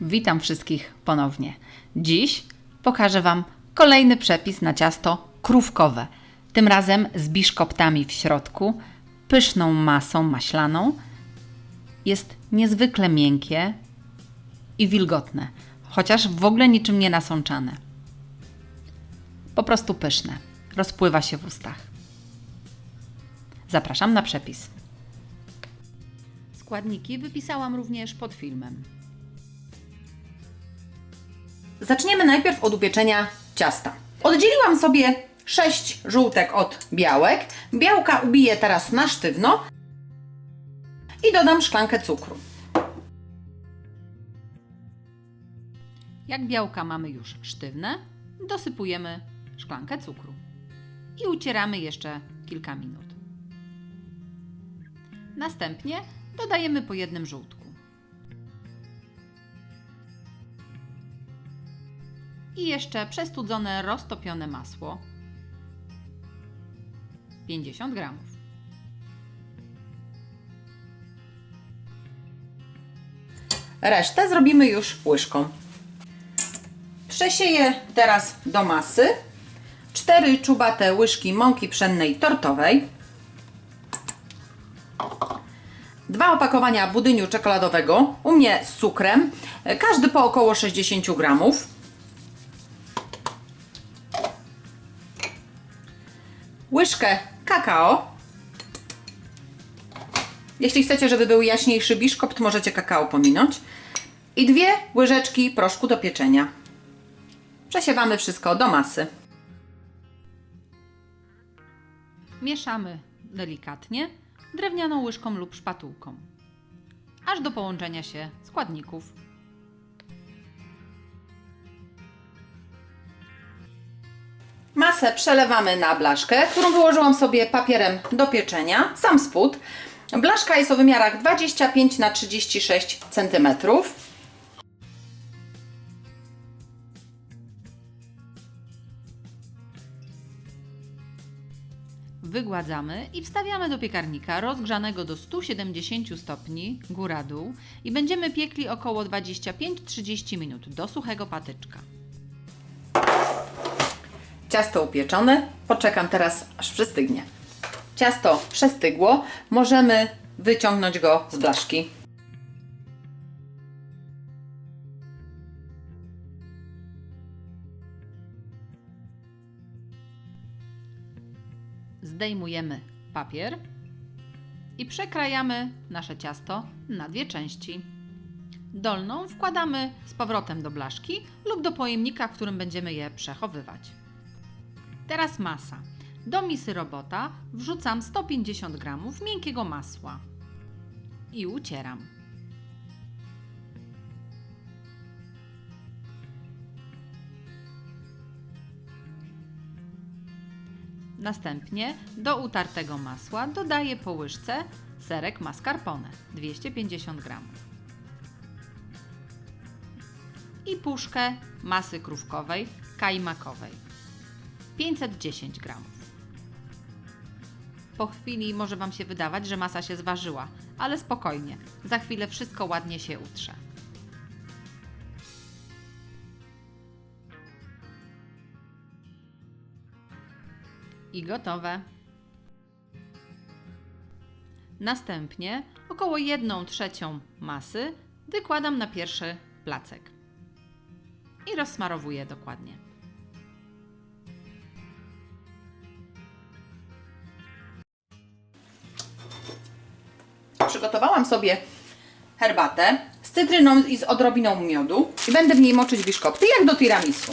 Witam wszystkich ponownie. Dziś pokażę Wam kolejny przepis na ciasto krówkowe. Tym razem z biszkoptami w środku, pyszną masą maślaną. Jest niezwykle miękkie i wilgotne, chociaż w ogóle niczym nie nasączane. Po prostu pyszne. Rozpływa się w ustach. Zapraszam na przepis. Składniki wypisałam również pod filmem. Zaczniemy najpierw od upieczenia ciasta. Oddzieliłam sobie 6 żółtek od białek. Białka ubiję teraz na sztywno i dodam szklankę cukru. Jak białka mamy już sztywne, dosypujemy szklankę cukru i ucieramy jeszcze kilka minut. Następnie dodajemy po jednym żółtku. I jeszcze przestudzone, roztopione masło 50 gramów. Resztę zrobimy już łyżką. Przesieję teraz do masy 4 czubate łyżki mąki pszennej tortowej, dwa opakowania budyniu czekoladowego, u mnie z cukrem, każdy po około 60 gramów. Kakao. Jeśli chcecie, żeby był jaśniejszy biszkopt, możecie kakao pominąć. I dwie łyżeczki proszku do pieczenia. Przesiewamy wszystko do masy. Mieszamy delikatnie drewnianą łyżką lub szpatułką, aż do połączenia się składników. Masę przelewamy na blaszkę, którą wyłożyłam sobie papierem do pieczenia, sam spód. Blaszka jest o wymiarach 25 na 36 cm. Wygładzamy i wstawiamy do piekarnika rozgrzanego do 170 stopni góra-dół i będziemy piekli około 25-30 minut do suchego patyczka. Ciasto upieczone. Poczekam teraz, aż przystygnie. Ciasto przestygło. Możemy wyciągnąć go z blaszki. Zdejmujemy papier i przekrajamy nasze ciasto na dwie części. Dolną wkładamy z powrotem do blaszki lub do pojemnika, w którym będziemy je przechowywać. Teraz masa. Do misy robota wrzucam 150 g miękkiego masła i ucieram. Następnie do utartego masła dodaję po łyżce serek mascarpone 250 g i puszkę masy krówkowej kajmakowej 510 g. Po chwili może Wam się wydawać, że masa się zważyła, ale spokojnie, za chwilę wszystko ładnie się utrze. I gotowe. Następnie około 1 trzecią masy wykładam na pierwszy placek i rozsmarowuję dokładnie. Przygotowałam sobie herbatę z cytryną i z odrobiną miodu i będę w niej moczyć biszkopty, jak do tiramisu.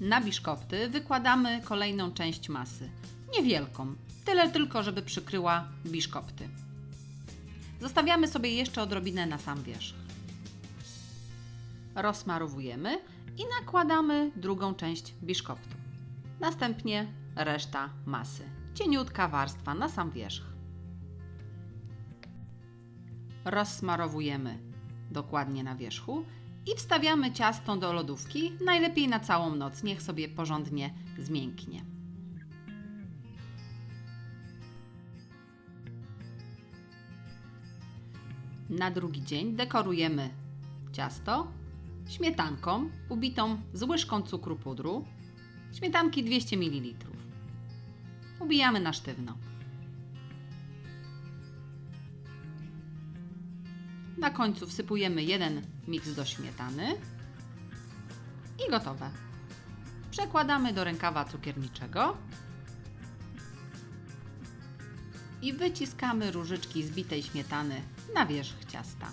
Na biszkopty wykładamy kolejną część masy. Niewielką, tyle tylko, żeby przykryła biszkopty. Zostawiamy sobie jeszcze odrobinę na sam wierzch. Rozmarowujemy i nakładamy drugą część biszkoptu. Następnie reszta masy. Cieniutka warstwa na sam wierzch. Rozsmarowujemy dokładnie na wierzchu I wstawiamy ciasto do lodówki, najlepiej na całą noc, niech sobie porządnie zmięknie. Na drugi dzień dekorujemy ciasto śmietanką ubitą z łyżką cukru pudru, śmietanki 200 ml. Ubijamy na sztywno. Na końcu wsypujemy jeden miks do śmietany i gotowe. Przekładamy do rękawa cukierniczego i wyciskamy różyczki zbitej śmietany na wierzch ciasta.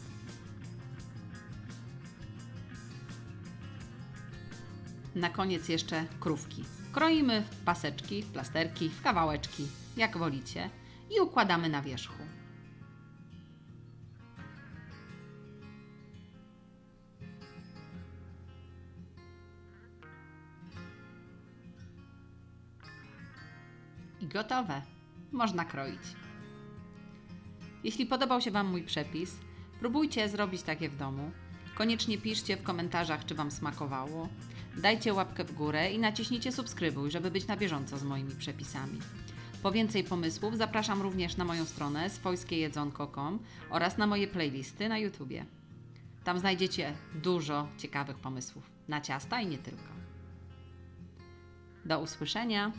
Na koniec jeszcze krówki. Kroimy w paseczki, w plasterki, w kawałeczki, jak wolicie, i układamy na wierzchu. I gotowe. Można kroić. Jeśli podobał się Wam mój przepis, próbujcie zrobić takie w domu. Koniecznie piszcie w komentarzach, czy Wam smakowało. Dajcie łapkę w górę i naciśnijcie subskrybuj, żeby być na bieżąco z moimi przepisami. Po więcej pomysłów zapraszam również na moją stronę swojskiejedzonko.com oraz na moje playlisty na YouTubie. Tam znajdziecie dużo ciekawych pomysłów na ciasta i nie tylko. Do usłyszenia!